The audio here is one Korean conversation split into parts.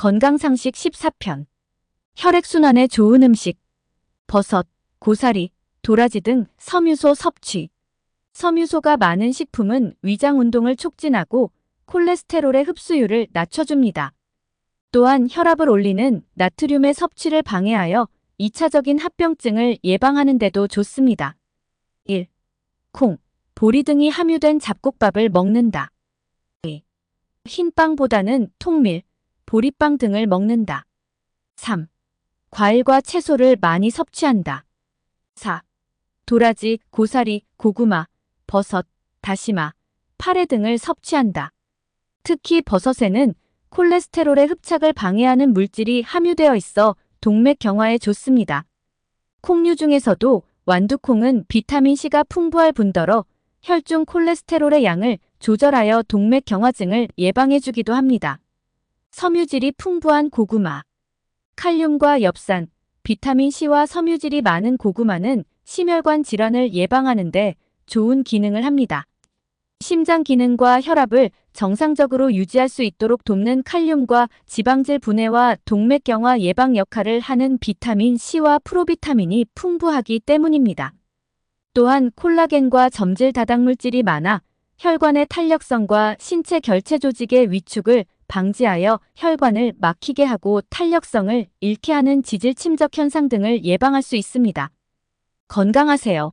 건강상식 14편. 혈액순환에 좋은 음식. 버섯, 고사리, 도라지 등 섬유소 섭취. 섬유소가 많은 식품은 위장 운동을 촉진하고 콜레스테롤의 흡수율을 낮춰줍니다. 또한 혈압을 올리는 나트륨의 섭취를 방해하여 2차적인 합병증을 예방하는 데도 좋습니다. 1. 콩, 보리 등이 함유된 잡곡밥을 먹는다. 2. 흰빵보다는 통밀, 보리빵 등을 먹는다. 3. 과일과 채소를 많이 섭취한다. 4. 도라지, 고사리, 고구마, 버섯, 다시마, 파래 등을 섭취한다. 특히 버섯에는 콜레스테롤의 흡착을 방해하는 물질이 함유되어 있어 동맥 경화에 좋습니다. 콩류 중에서도 완두콩은 비타민C가 풍부할 뿐더러 혈중 콜레스테롤의 양을 조절하여 동맥 경화증을 예방해주기도 합니다. 섬유질이 풍부한 고구마. 칼륨과 엽산, 비타민C와 섬유질이 많은 고구마는 심혈관 질환을 예방하는데 좋은 기능을 합니다. 심장 기능과 혈압을 정상적으로 유지할 수 있도록 돕는 칼륨과 지방질 분해와 동맥경화 예방 역할을 하는 비타민 C와 프로비타민이 풍부하기 때문입니다. 또한 콜라겐과 점질 다당물질이 많아 혈관의 탄력성과 신체 결체 조직의 위축을 방지하여 혈관을 막히게 하고 탄력성을 잃게 하는 지질 침적 현상 등을 예방할 수 있습니다. 건강하세요.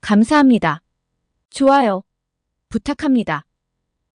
감사합니다. 좋아요. 부탁합니다.